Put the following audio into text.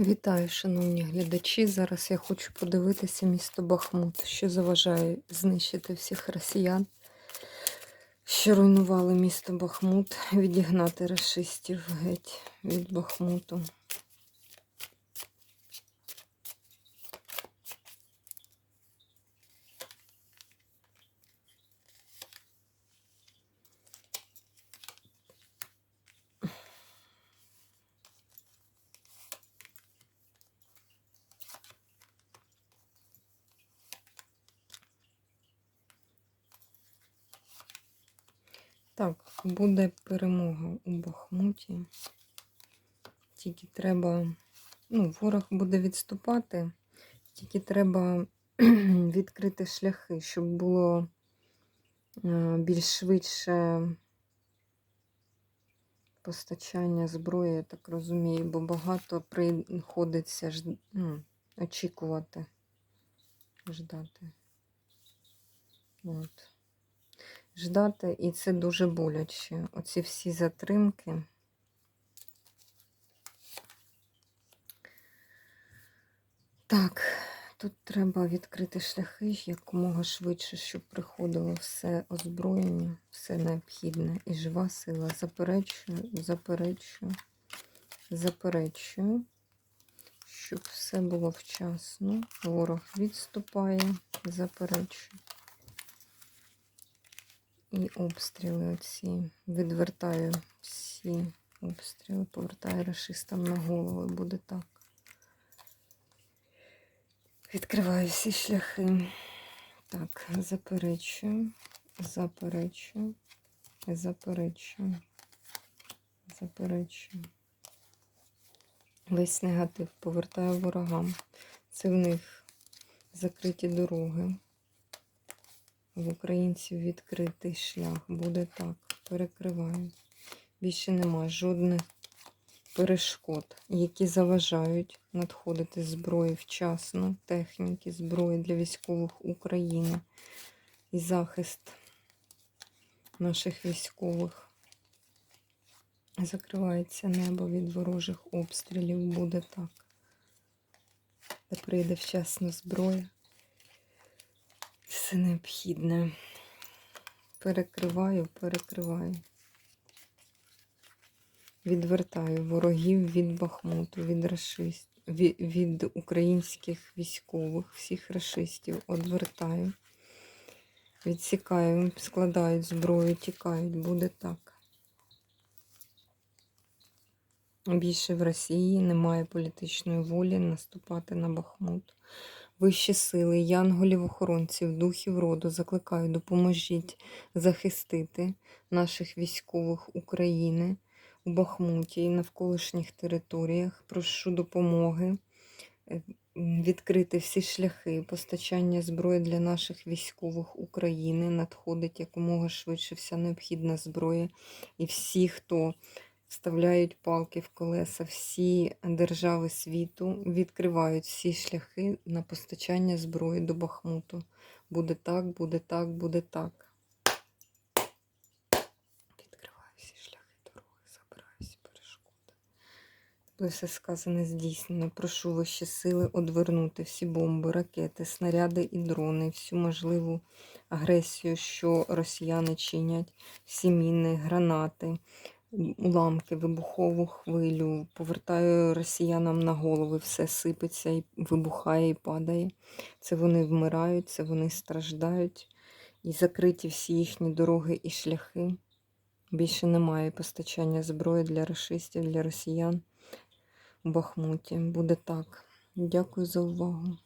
Вітаю, шановні глядачі. Зараз я хочу подивитися місто Бахмут, що заважає знищити всіх росіян, що руйнували місто Бахмут, відігнати расистів геть від Бахмуту. Так, буде перемога у Бахмуті. Тільки треба, ну, ворог буде відступати, тільки треба відкрити шляхи, щоб було е, більш швидше постачання зброї, я так розумію, бо багато приходиться ж, ну, очікувати, ждати. От ждати, і це дуже боляче. Оці всі затримки. Так, тут треба відкрити шляхи якомога швидше, щоб приходило все озброєння, все необхідне. І жива сила. Заперечую, заперечую, заперечую, щоб все було вчасно. Ворог відступає, заперечую. І обстріли оці. Відвертаю всі обстріли, повертаю расистам на голови, буде так. Відкриваю всі шляхи. Так, заперечую, заперечую, заперечую, заперечую. Весь негатив повертаю ворогам. Це в них закриті дороги в українців відкритий шлях. Буде так. Перекриваю. Більше немає жодних перешкод, які заважають надходити зброї вчасно, техніки, зброї для військових України і захист наших військових. Закривається небо від ворожих обстрілів. Буде так. Та прийде вчасно зброя все необхідне. Перекриваю, перекриваю. Відвертаю ворогів від Бахмуту, від рашист, від, українських військових, всіх рашистів одвертаю. Відсікаю, складають зброю, тікають, буде так. Більше в Росії немає політичної волі наступати на Бахмут. Вищі сили, янголів-охоронців, духів роду, закликаю, допоможіть захистити наших військових України у Бахмуті і навколишніх територіях. Прошу допомоги, е, відкрити всі шляхи постачання зброї для наших військових України. Надходить якомога швидше вся необхідна зброя. І всі, хто вставляють палки в колеса, всі держави світу відкривають всі шляхи на постачання зброї до Бахмуту. Буде так, буде так, буде так. Відкриваю всі шляхи дороги, забираю всі перешкоди. Тобто все сказане здійснено. Прошу вищі сили одвернути всі бомби, ракети, снаряди і дрони, всю можливу агресію, що росіяни чинять, всі міни, гранати уламки, вибухову хвилю, повертаю росіянам на голови, все сипеться, і вибухає і падає. Це вони вмирають, це вони страждають. І закриті всі їхні дороги і шляхи. Більше немає постачання зброї для расистів, для росіян у Бахмуті. Буде так. Дякую за увагу.